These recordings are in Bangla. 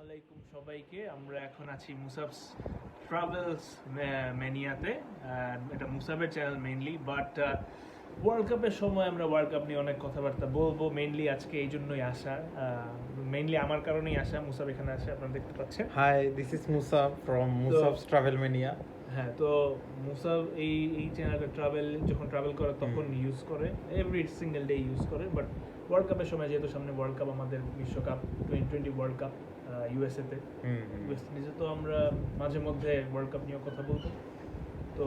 আলাইকুম সবাইকে। আমরা এখন আছি মুসাবস ট্রাভেলস ম্যানিয়াতে এটা মুসাবের চ্যানেল মেইনলি বাট ওয়ার্ল্ড কাপের সময় আমরা ওয়ার্ল্ড কাপ নিয়ে অনেক কথাবার্তা বলব মেইনলি আজকে এই জন্যই আসা। মেইনলি আমার কারণেই আসা মুসাব এখানে আসে আপনারা দেখতে পাচ্ছেন। This is Musa from Musab's Travel Mania. হ্যাঁ তো মুসাব এই এই চ্যানেলটা ট্রাভেল যখন ট্রাভেল করে তখন ইউজ করে এভরি সিঙ্গেল ডে ইউজ করে বাট ওয়ার্ল্ড কাপের সময় যেহেতু সামনে ওয়ার্ল্ড কাপ আমাদের বিশ্বকাপ টোয়েন্টি টোয়েন্টি ওয়ার্ল্ড কাপ ইউএসএতে। ওয়েস্ট ইন্ডিজে তো আমরা মাঝে মধ্যে ওয়ার্ল্ড কাপ নিয়ে কথা বলব তো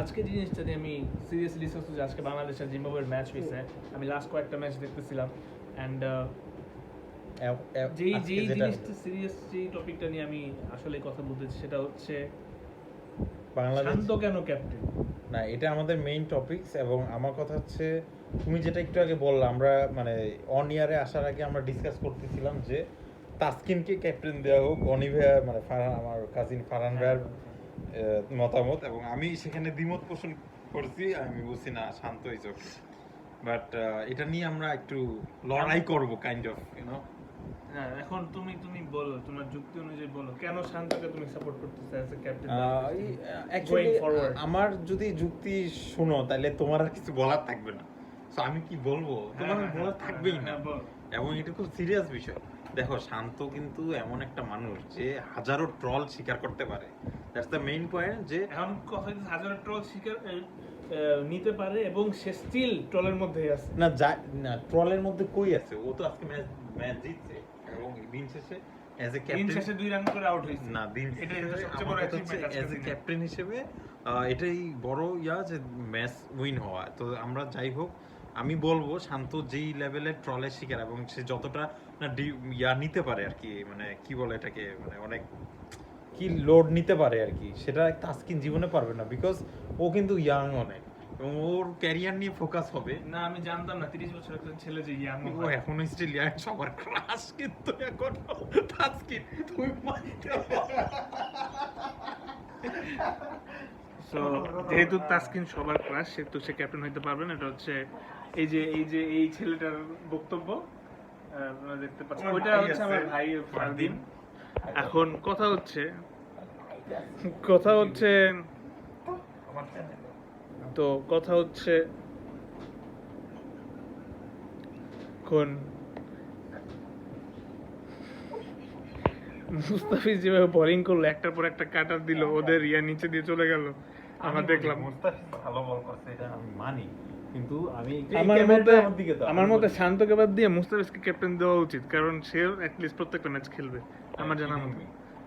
আজকে জিনিসটা যে আমি সিরিয়াসলি করছি আজকে বাংলাদেশ আর জিম্বাবুয়ের ম্যাচ হয়েছে আমি লাস্ট কয়েকটা ম্যাচ দেখতেছিলাম অ্যান্ড যেই যেই জিনিসটা সিরিয়াস যেই টপিকটা নিয়ে আমি আসলে কথা বলতেছি সেটা হচ্ছে বাংলাদেশ শান্ত কেন ক্যাপ্টেন না এটা আমাদের মেইন টপিকস এবং আমার কথা হচ্ছে তুমি যেটা একটু আগে বললা আমরা মানে অন ইয়ারে আসার আগে আমরা ডিসকাস করতেছিলাম যে তাসকিনকে ক্যাপ্টেন দেওয়া হোক অনি ভাইয়া মানে ফারহান আমার কাজিন ফারহান ভাইয়ার মতামত এবং আমি সেখানে দ্বিমত পোষণ করছি আমি বলছি না শান্ত ওকে বাট এটা নিয়ে আমরা একটু লড়াই করব কাইন্ড অফ ইউনো হ্যাঁ এখন তুমি তুমি বলো তোমার যুক্তি অনুযায়ী বলো। কেন শান্তকে তুমি সাপোর্ট করতেছো অ্যাজ এ ক্যাপ্টেন অ্যাকচুয়ালি আমার যদি যুক্তি শুনো তাহলে তোমার আর কিছু বলার থাকবে না। আমি কি বলব? তোমার বলার থাকবেই না। এবং এটা খুব সিরিয়াস বিষয়। দেখো শান্ত কিন্তু এমন একটা মানুষ যে হাজারো ট্রল স্বীকার করতে পারে। দ্যাটস দ্য মেইন পয়েন্ট যে এখন কথা হাজার ট্রল আহ, নিতে পারে এবং সে স্টিল ট্রলের মধ্যেই আছে। না যা না ট্রলের মধ্যে কই আছে? ও তো আজকে ম্যাচ ম্যাচ জিতছে এবং দিন শেষে অ্যাজ এ দিন ক্যাপ্টেন শেষে দুই রান করে আউট হয়েছে। না দিন হচ্ছে সবচেয়ে বড় as a দিনে। ক্যাপ্টেন হিসেবে এটাই বড় ইয়া যে ম্যাচ উইন হওয়া। তো আমরা যাই হোক আমি বলব শান্ত যেই লেভেলের ট্রলের শিকার এবং সে যতটা না ইয়া নিতে পারে আর কি মানে কি বলে এটাকে মানে অনেক কি লোড নিতে পারে আর কি সেটা তাস্কিন জীবনে পারবে না বিকজ ও কিন্তু ইয়াং অনেক এবং ওর ক্যারিয়ার নিয়ে ফোকাস হবে। না আমি জানতাম না তিরিশ বছর একটা ছেলে যে ইয়াং ও এখনও স্টিল ইয়াং সবার ক্রাশ কিন্তু এখন তাস্কিন তুমি সো যেহেতু তাসকিন সবার ক্লাস সে তো সে ক্যাপ্টেন হইতে পারবে না এটা হচ্ছে এই যে এই যে এই ছেলেটার বক্তব্য আপনারা দেখতে পাচ্ছেন। ওইটা হচ্ছে আমার ভাই ফারদিন। এখন কথা হচ্ছে কথা হচ্ছে তো কথা হচ্ছে এখন মুস্তাফিজ যেভাবে বোলিং করল একটার পর একটা কাটার দিল ওদের ইয়া নিচে দিয়ে চলে গেল। আমরা দেখলাম। ভালো বল করছে এটা আমি মানি। কিন্তু আমি আমার আমার মতে শান্তকে বাদ দিয়ে মুস্তাফিজকে ক্যাপ্টেন দেওয়া উচিত কারণ সে অ্যাটলিস্ট প্রত্যেকটা ম্যাচ খেলবে আমার জানা মতে।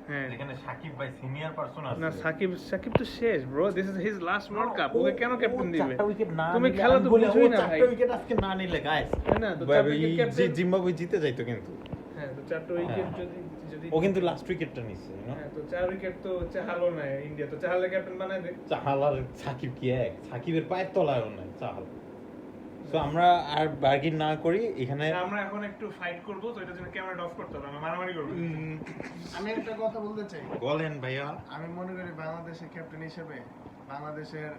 হ্যাঁ। সাকিব ভাই সিনিয়র পারসন আছে। না সাকিব সাকিব তো শেষ bro this is his last world cup okay কেন ক্যাপ্টেন দিবে? তুমি খেলা তো বলি, না ভাই। উইকেট আজকে না নিলে গাইস হ্যাঁ না, তো জিম্বাবুয়ে জিতে যাইতো কিন্তু। হ্যাঁ তো চারটা উইকেট যদি যদি ও কিন্তু লাস্ট উইকেটটা নিছে হ্যাঁ তো চার উইকেট তো চাহালো না ইন্ডিয়া তো চাহালে ক্যাপ্টেন বানায় দে। চাহাল আর সাকিব কি এক? সাকিবের পায়ের তলায়ও নাই চাহাল। তো আমরা আর বার্গিন না করি এখানে আমরা এখন একটু ফাইট করব তো এটার জন্য ক্যামেরাটা অফ করতে হবে আমরা মারামারি করব। আমি একটা কথা বলতে চাই। বলেন ভাইয়া। আমি মনে করি বাংলাদেশের ক্যাপ্টেন হিসেবে বাংলাদেশের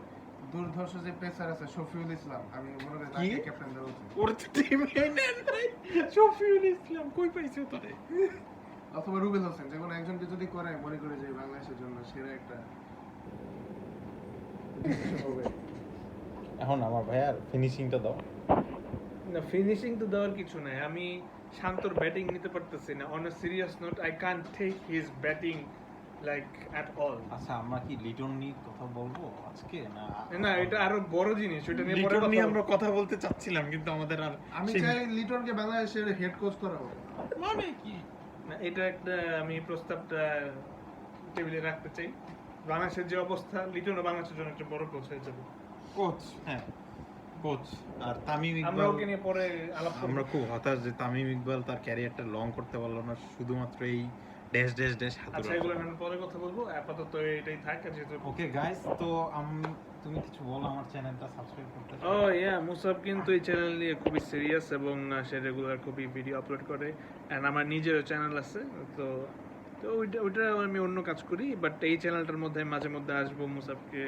দুর্ধর্ষ যে পেসার আছে শফিউল ইসলাম আমি মনে করি তাকে ক্যাপ্টেন দেওয়া উচিত। ওর তো টিমে নেন নাই শফিউল ইসলাম কই পাইছো তোরে অথবা রুবেল হোসেন যে কোনো একজনকে যদি করে মনে করি যে বাংলাদেশের জন্য সেরা একটা এখন আমার ভাইয়ার ফিনিশিংটা দাও। না ফিনিশিং তো দেওয়ার কিছু নাই। আমি শান্তর ব্যাটিং নিতে পারতেছি না। On serious note I can't take his batting like at all আচ্ছা আমরা কি লিটন নিয়ে কথা বলব আজকে? না না এটা আরও বড় জিনিস ওটা নিয়ে পরে লিটন নিয়ে আমরা কথা বলতে চাচ্ছিলাম কিন্তু আমাদের আর আমি চাই লিটনকে বাংলাদেশের হেড কোচ করা হোক। মানে কি? না, এটা একটা আমি প্রস্তাবটা টেবিলে রাখতে চাই। বাংলাদেশের যে অবস্থা লিটন বাংলাদেশের জন্য একটা বড় কোচ হয়ে যাবে। কোচ হ্যাঁ কোচ আর তামিম আমরা ইকবাল ওকে নিয়ে পরে আলাপ আমরা খুব হতাশ যে তামিম ইকবাল তার ক্যারিয়ারটা লং করতে পারল না শুধুমাত্র এই ড্যাশ ড্যাশ ড্যাশ আচ্ছা এগুলো আমি পরে কথা বলব। আপাতত এটাই থাক আর যেহেতু ওকে গাইস তো আমি তুমি কিছু বলো আমার চ্যানেলটা সাবস্ক্রাইব করতে ও ইয়া মুসাব কিন্তু এই চ্যানেল নিয়ে খুবই সিরিয়াস এবং সে রেগুলার খুবই ভিডিও আপলোড করে। অ্যান্ড আমার নিজেরও চ্যানেল আছে তো তো ওইটা ওইটা আমি অন্য কাজ করি। বাট এই চ্যানেলটার মধ্যে মাঝে মধ্যে আসব মুসাবকে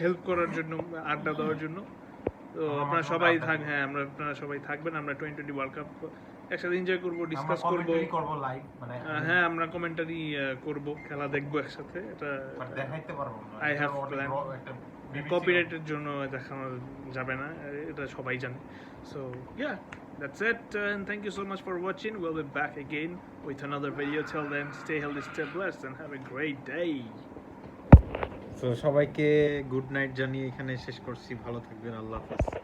হেল্প করার জন্য আড্ডা দেওয়ার জন্য। তো আপনারা সবাই থাক হ্যাঁ আমরা আপনারা সবাই থাকবেন। আমরা টোয়েন্টি টোয়েন্টি ওয়ার্ল্ড কাপ একসাথে এনজয় করব ডিসকাস করব করব লাইভ মানে হ্যাঁ আমরা কমেন্টারি করব খেলা দেখব একসাথে এটা বাট দেখাইতে পারব না I have এটা অনেক plan. বড় একটা কপিরাইটের জন্য দেখানো যাবে না এটা সবাই জানে so yeah That's it, uh, and thank you so much for watching. We'll be back again with another video. Till then, stay healthy, stay blessed, and have a great day. তো সবাইকে গুড নাইট জানিয়ে এখানে শেষ করছি ভালো থাকবেন আল্লাহ হাফেজ